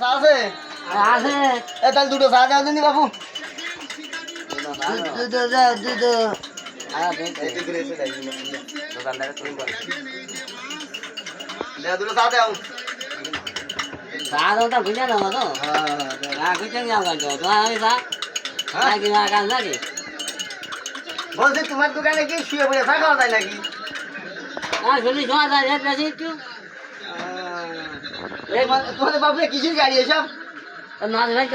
চা আছে আছে এ তাহলে দুটো চা দাও দিনি বাবু দুধ দাও দুধ দে দুটো চা দাও সাদা তো বুঝে না তো। হ্যাঁ কিছু যাও। কাজ তো আমি সা হ্যাঁ? নাকি না কাজ নাকি? বলছি তোমার দোকানে কি শুয়ে পড়ে? চা খাওয়া যায় নাকি? না শুনি শোনা যায়। একটু। তোমাদের বাবু কিছুর গাড়ি এসব? মাছ ভাই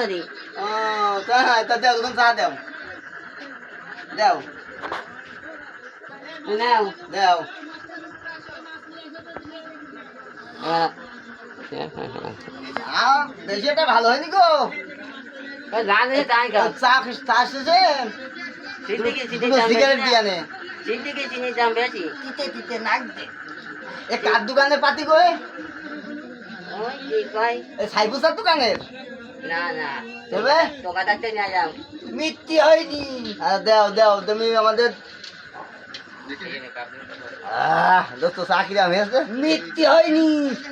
ও তা দাও দোকান চা দাও। দাও। নাও। দাও। আহ এটা ভালো হয়নি গো। চা চা দুটো সিগারেট দিয়ে আনে সিদ্দিকি দাম বেশি? তিতে তিতে নাক দে। এ কার দোকানের পাতি এ? ওই কি কয় এ সাইবুসার দোকানের না না। দেবে দোকানদারকে নিয়ে যাও। মিথ্যি হয়নি। আরে দাও দাও তুমি আমাদের দোস্ত চা কিরাম মিথ্যি হয়নি।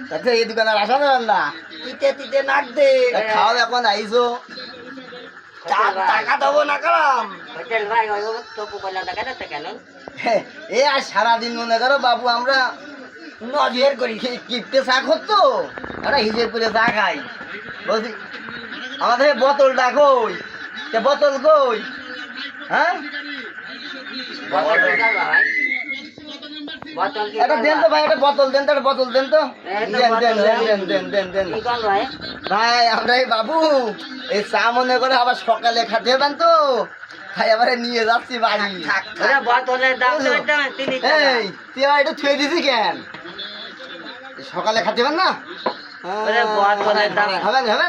তাতে এই দোকানের আসা দেবেন না। তিতে তিতে নাক দে। খাওয়া এখন আইসো? টাকা দেবো না কালাম হোটেল ভাই তো কুকুরলা দেখা কেন? এ আর সারাদিন মনে করো বাবু আমরা নজর করি কিপটে চা করতো আমরা হিসেব করে চা খাই। বলছি আমাদের বোতলটা কই? সে বোতল কই? হ্যাঁ? ভাই এটা দেন তো ভাই একটা বোতল দেন তো একটা বোতল দেন তো। দেন দেন দেন দেন। দেন দেন ভাই? ভাই আমরা এই বাবু এই চা মনে করে আবার সকালে খাতে তো? আবার নিয়ে যাচ্ছি বাড়ি। বোতলের দাম এই তুই এটা থুয়ে দিছি কেন? সকালে খাতে পার না? ওরে হবে না হবে না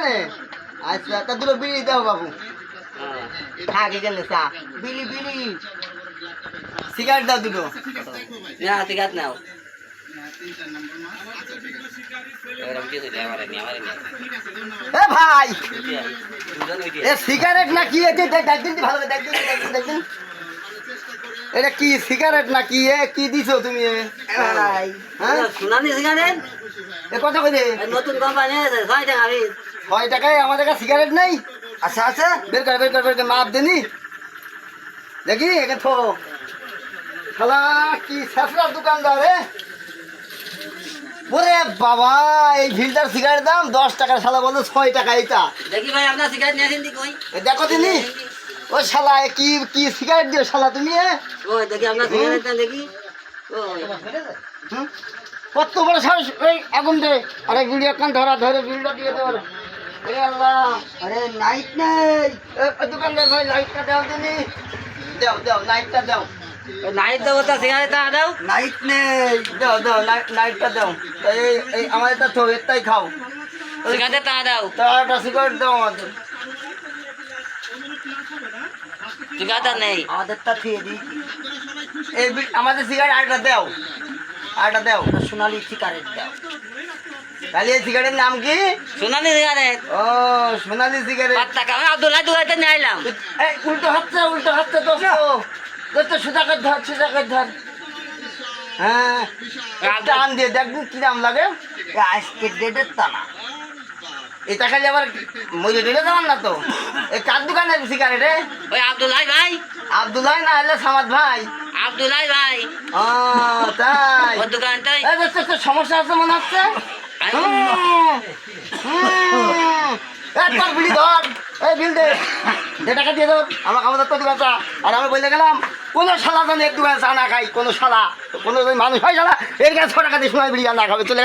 আচ্ছা তা দুটো বিড়ি দাও বাবু। হ্যাঁ। থাকে গেলে চা। বিড়ি বিড়ি। সিগারেট দাও দুটো। না আছে নাও। ভাই! সিগারেট না কি দেখ দেখদিন ভালো দেখদিন দেখদিন দেখদিন এটা কি সিগারেট না কি এ কি দিছো তুমি? এ? হ্যাঁ? সিগারেট এ কথা কই নতুন কোম্পানি আছে টাকা টাকায় আমাদের কাছে সিগারেট নেই? আচ্ছা আচ্ছা বের কর বের কর বের কর মাপ দেনি। দেখি একে থো। শালা কি শেষরার দোকানদার রে ওরে বাবা এই ফিল্টার সিগারেট দাম দশ টাকার শালা বলতো ছয় টাকা এইটা দেখি ভাই আপনার সিগারেট নিয়ে কই দেখো দিনি। ও শালা কি কি সিগারেট দিও শালা তুমি এ? ওই দেখি আপনার সিগারেট দেখি। ওই। কত বড় সাহস এই আগুন দে। আরে ভিডিও কান ধরা ধরে ভিডিও দিয়ে দেবো এ আল্লাহ। আরে লাইট নেই। দোকানদার ভাই লাইটটা দাও দিনি দাও দাও লাইটটা দাও। নাইট দেবো তো সিগারেট দাও। লাইট নেই। দাও দাও লাইটটা দাও। এই আমার এটা তো এটাই খাও। সিগারেট দাও। তো একটা সিগারেট দাও আমাদের সিগারেট নেই। আমাদেরটা খেয়ে দিই এই আমাদের সিগারেট আরেকটা দাও। আরেকটা দাও। সোনালি সিগারেট দাও। তাহলে এই সিগারেটের নাম কি? সিগারেট ও সোনালি সিগারেট টাকা। আমি আব্দুল্লাহ দোকানে নিয়ে আইলাম। এই উল্টো দোস্ত। দোস্ত ধর ধর। হ্যাঁ। দিয়ে দেখবি কি দাম লাগে? আজকে ডেটের তা না। এটা খালি আবার ডেটে দেওয়ার না তো। এই কার দোকানের সিগারেট রে? ওই আব্দুল্লাহ ভাই। আব্দুল্লাহ না হলে সামাদ ভাই। আব্দুল্লাহ ভাই। ও তাই। ওর এই দোস্ত তোর সমস্যা আছে মনে হচ্ছে। তোর বিড়ি ধর। এই বিল দে। দে টাকা দিয়ে ধর। আমার খাবার তো দোকান চা। আর আমি বলে গেলাম কোনো শালা জানি এক দোকান চা না খাই কোনো শালা। কোনো মানুষ হয় শালা এর কাছে ছ টাকা দিয়ে বিড়ি না খাবে চলে।